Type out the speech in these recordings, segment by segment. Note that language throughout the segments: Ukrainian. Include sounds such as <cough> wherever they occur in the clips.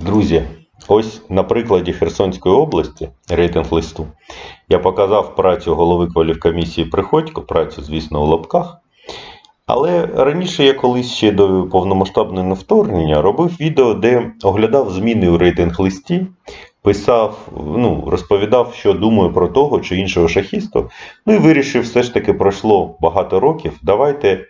Друзі, ось на прикладі Херсонської області рейтинг листу я показав працю голови кваліфкомісії Приходько, працю, звісно, у лапках. Але раніше я колись ще до повномасштабного вторгнення робив відео, де оглядав зміни у рейтинг листі, писав, ну, розповідав, що думаю про того чи іншого шахісту. Ну і вирішив, все ж таки пройшло багато років. Давайте.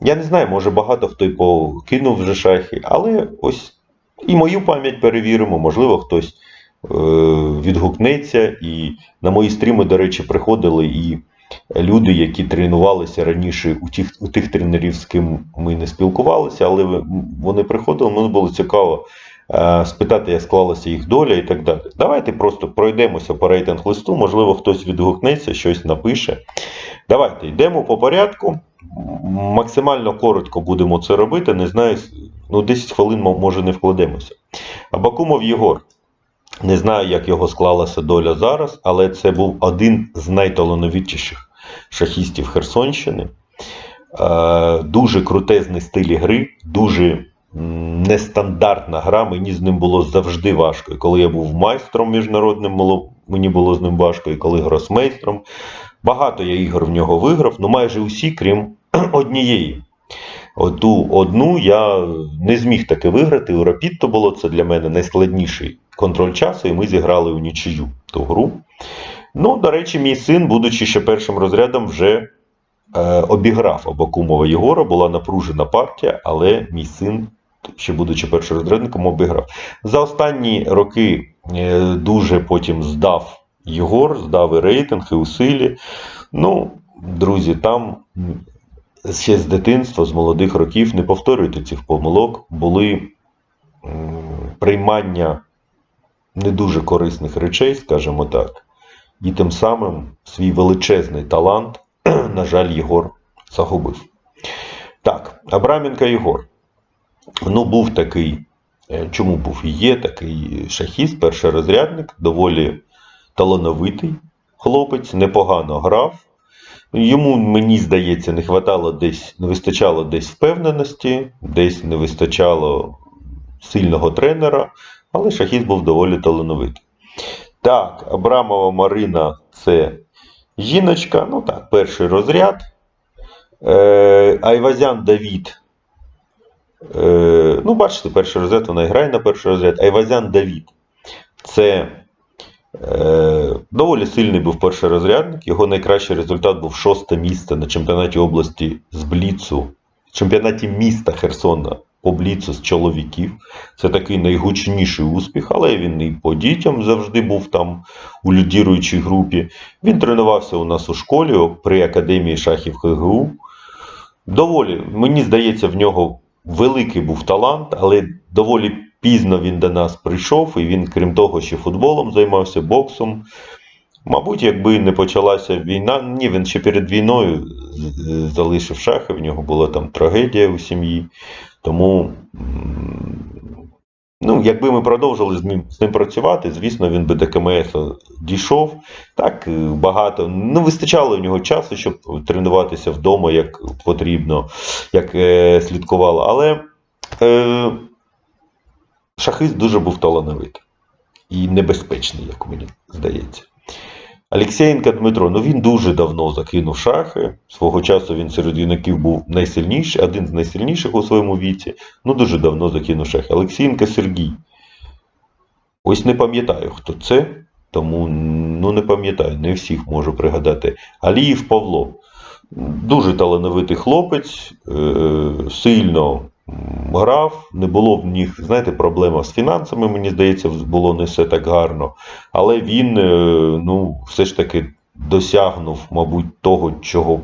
Я не знаю, може багато хто й покинув вже шахи, але ось і мою пам'ять перевіримо, можливо, хтось е, відгукнеться. І на мої стріми, до речі, приходили і люди, які тренувалися раніше у тих, у тих тренерів, з ким ми не спілкувалися, але вони приходили, мені було цікаво е, спитати, як склалася їх доля і так далі. Давайте просто пройдемося по рейтинг листу, можливо, хтось відгукнеться, щось напише. Давайте йдемо по порядку. Максимально коротко будемо це робити. Не знаю, ну 10 хвилин може не вкладемося. Абакумов Єгор. Не знаю, як його склалася доля зараз, але це був один з найталановитіших шахістів Херсонщини. Е, дуже крутезний стиль гри, дуже нестандартна гра. Мені з ним було завжди важко. І коли я був майстром міжнародним, мені було з ним важко, і коли гросмейстром. Багато я ігор в нього виграв, ну майже усі, крім <clears throat> однієї. Оту одну я не зміг таки виграти. У Рапідто було це для мене найскладніший контроль часу, і ми зіграли у нічию ту гру. Ну, до речі, мій син, будучи ще першим розрядом, вже е, обіграв Абакумова Єгора, була напружена партія, але мій син, ще будучи першорозрядником, обіграв. За останні роки е, дуже потім здав Єгор, здав і рейтинг, і у силі. Ну, друзі, там ще з дитинства, з молодих років, не повторюйте цих помилок, були приймання не дуже корисних речей, скажімо так, і тим самим свій величезний талант, <clears throat> на жаль, Єгор загубив. Так, Абраменко Єгор. Ну, був такий, е, чому був і є такий шахіст, перший розрядник, доволі талановитий хлопець, непогано грав. Йому, мені здається, не хватало десь, не вистачало десь впевненості, десь не вистачало сильного тренера, але шахіст був доволі талановитий. Так, Абрамова Марина це жіночка, ну так, перший розряд. Е, Айвазян Давід. Е, ну, бачите, перший розряд вона і грає на перший розряд. Айвазян Давід. Це доволі сильний був перший розрядник. Його найкращий результат був шосте місце на чемпіонаті області з Бліцу, чемпіонаті міста Херсона по Бліцу з чоловіків. Це такий найгучніший успіх, але він і по дітям завжди був там у лідіруючій групі. Він тренувався у нас у школі при академії шахів ХГУ. Доволі, мені здається, в нього великий був талант, але доволі пізно він до нас прийшов, і він, крім того, ще футболом займався, боксом. Мабуть, якби не почалася війна, ні, він ще перед війною залишив шахи, в нього була там трагедія у сім'ї. Тому, ну, якби ми продовжили з ним, з ним працювати, звісно, він би до КМС дійшов. Так, багато. Ну, вистачало в нього часу, щоб тренуватися вдома, як потрібно, як е, слідкувало. Але е, шахист дуже був талановитий і небезпечний, як мені здається. Алексєєнко Дмитро, ну він дуже давно закинув шахи. Свого часу він серед юнаків був найсильніший, один з найсильніших у своєму віці. Ну дуже давно закинув шахи. Олексієнко Сергій. Ось не пам'ятаю, хто це, тому ну не пам'ятаю, не всіх можу пригадати. Аліїв Павло. Дуже талановитий хлопець, е, сильно грав, не було в них, знаєте, проблема з фінансами, мені здається, було не все так гарно. Але він, е, ну, все ж таки досягнув, мабуть, того, чого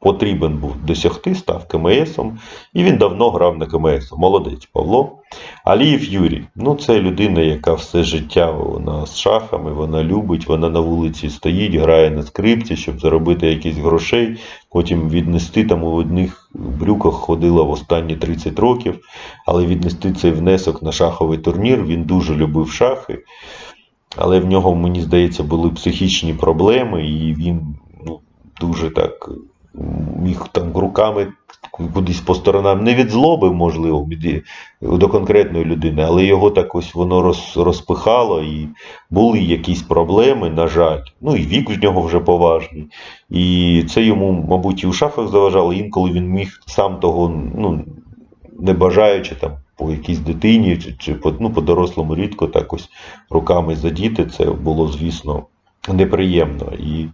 потрібен був досягти, став КМСом. І він давно грав на КМС. Молодець Павло. Аліїв Юрій. Ну, це людина, яка все життя вона з шахами, вона любить, вона на вулиці стоїть, грає на скрипці, щоб заробити якісь грошей, потім віднести там у одних брюках ходила в останні 30 років, але віднести цей внесок на шаховий турнір. Він дуже любив шахи. Але в нього, мені здається, були психічні проблеми, і він ну, дуже так міг там руками кудись по сторонам, не від злоби, можливо, до конкретної людини, але його так ось воно роз, розпихало, і були якісь проблеми, на жаль. Ну і вік в нього вже поважний. І це йому, мабуть, і у шахах заважало. Інколи він міг сам того, ну, не бажаючи там по якійсь дитині чи, чи ну, по дорослому рідко так ось руками задіти. Це було, звісно, неприємно. І...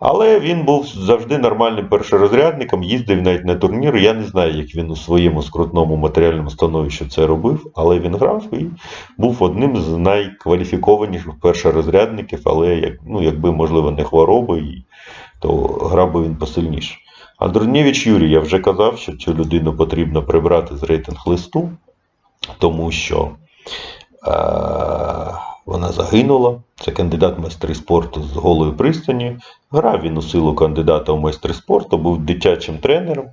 Але він був завжди нормальним першорозрядником, їздив навіть на турніри. Я не знаю, як він у своєму скрутному матеріальному становищі це робив, але він грав і був одним з найкваліфікованіших першорозрядників, але як, ну, якби, можливо, не хвороби, то грав би він посильніше. Андрунєвич Юрій, я вже казав, що цю людину потрібно прибрати з рейтинг листу, тому що е- вона загинула. Це кандидат майстри спорту з голої пристані. Грав він у силу кандидата в майстри спорту, був дитячим тренером.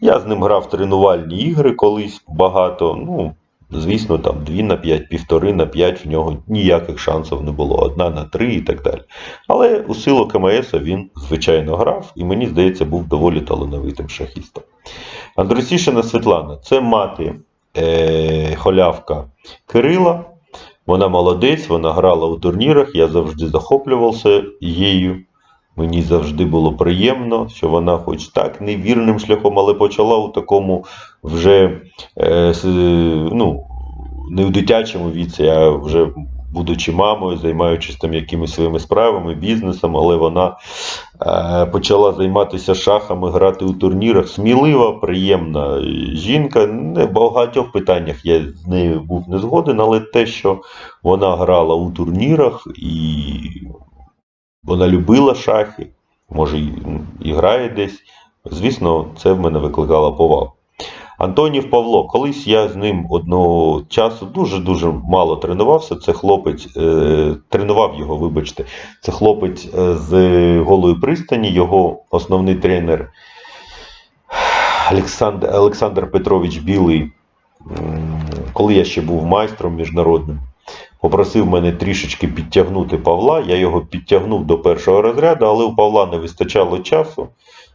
Я з ним грав тренувальні ігри колись багато. Ну, звісно, там 2 на 5, півтори на 5 в нього ніяких шансів не було, одна на 3 і так далі. Але у силу КМС він, звичайно, грав і мені здається, був доволі талановитим шахістом. Андрусішина Світлана це мати е, холявка Кирила. Вона молодець, вона грала у турнірах, я завжди захоплювався її. Мені завжди було приємно, що вона, хоч так, невірним шляхом, але почала у такому вже е, ну, не в дитячому віці, а вже будучи мамою, займаючись там якимись своїми справами, бізнесом, але вона е, почала займатися шахами, грати у турнірах. Смілива, приємна жінка. Не в багатьох питаннях я з нею був не згоден, але те, що вона грала у турнірах і вона любила шахи, може і, грає десь. Звісно, це в мене викликало повагу. Антонів Павло, колись я з ним одного часу дуже-дуже мало тренувався. Це хлопець, е, тренував його, вибачте, це хлопець е, з голої пристані, його основний тренер Олександр, Олександр Петрович Білий, коли я ще був майстром міжнародним, попросив мене трішечки підтягнути Павла. Я його підтягнув до першого розряду, але у Павла не вистачало часу.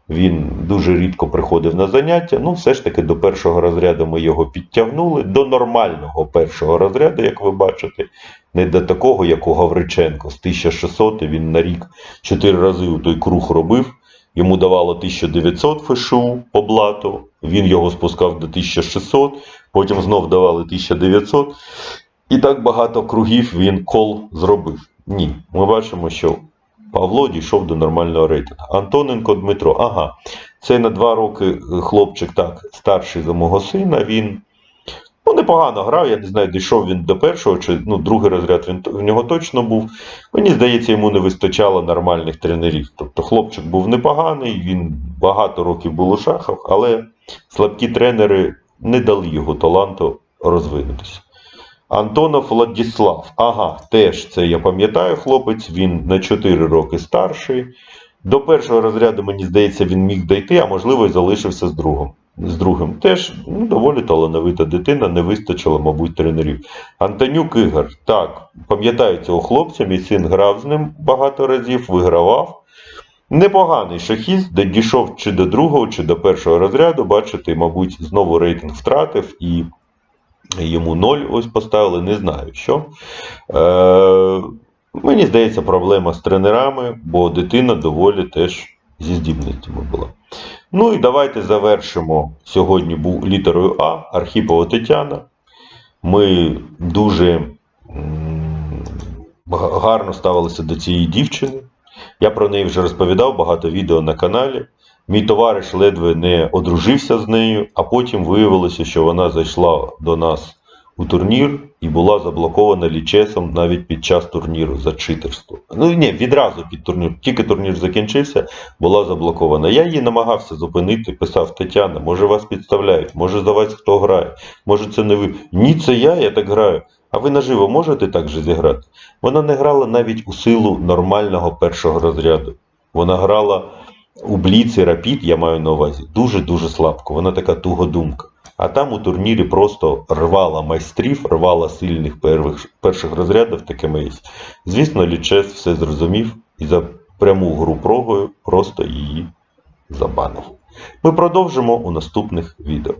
Він дуже рідко приходив на заняття. Ну, все ж таки, до першого розряду ми його підтягнули. До нормального першого розряду, як ви бачите, не до такого, як у Гавриченко. З 1600 він на рік 4 рази у той круг робив. Йому давало 1900 ФШУ по блату, він його спускав до 1600, потім знов давали 1900. І так багато кругів він кол зробив. Ні, ми бачимо, що Павло дійшов до нормального рейтингу. Антоненко Дмитро, ага, це на два роки е, хлопчик так старший за мого сина. Він ну, непогано грав. Я не знаю, дійшов він до першого чи ну, другий розряд він в нього точно був. Мені здається, йому не вистачало нормальних тренерів. Тобто хлопчик був непоганий, він багато років був у шахах, але слабкі тренери не дали його таланту розвинутися. Антонов Владіслав. Ага, теж це я пам'ятаю хлопець, він на 4 роки старший. До першого розряду, мені здається, він міг дійти, а можливо, і залишився з другим. З другим. Теж ну, доволі талановита дитина, не вистачило, мабуть, тренерів. Антонюк Ігор. Так, пам'ятаю цього хлопця, мій син грав з ним багато разів, вигравав. Непоганий шахіст, де дійшов чи до другого, чи до першого розряду. Бачите, мабуть, знову рейтинг втратив і йому 0 ось поставили, не знаю що. Е, мені здається, проблема з тренерами, бо дитина доволі теж зі здібностями була. Ну і давайте завершимо. Сьогодні був літерою А, Архіпова Тетяна. Ми дуже гарно ставилися до цієї дівчини. Я про неї вже розповідав багато відео на каналі. Мій товариш ледве не одружився з нею, а потім виявилося, що вона зайшла до нас у турнір і була заблокована лічесом навіть під час турніру за читерство. Ну ні, відразу під турнір, тільки турнір закінчився, була заблокована. Я її намагався зупинити, писав Тетяна, може вас підставляють, може за вас хто грає, може це не ви. Ні, це я, я так граю. А ви наживо можете так же зіграти? Вона не грала навіть у силу нормального першого розряду. Вона грала у Бліці Рапід, я маю на увазі, дуже-дуже слабко. Вона така тугодумка. А там у турнірі просто рвала майстрів, рвала сильних первих, перших розрядів такими є. Звісно, Лічес все зрозумів і за пряму гру прогою просто її забанив. Ми продовжимо у наступних відео.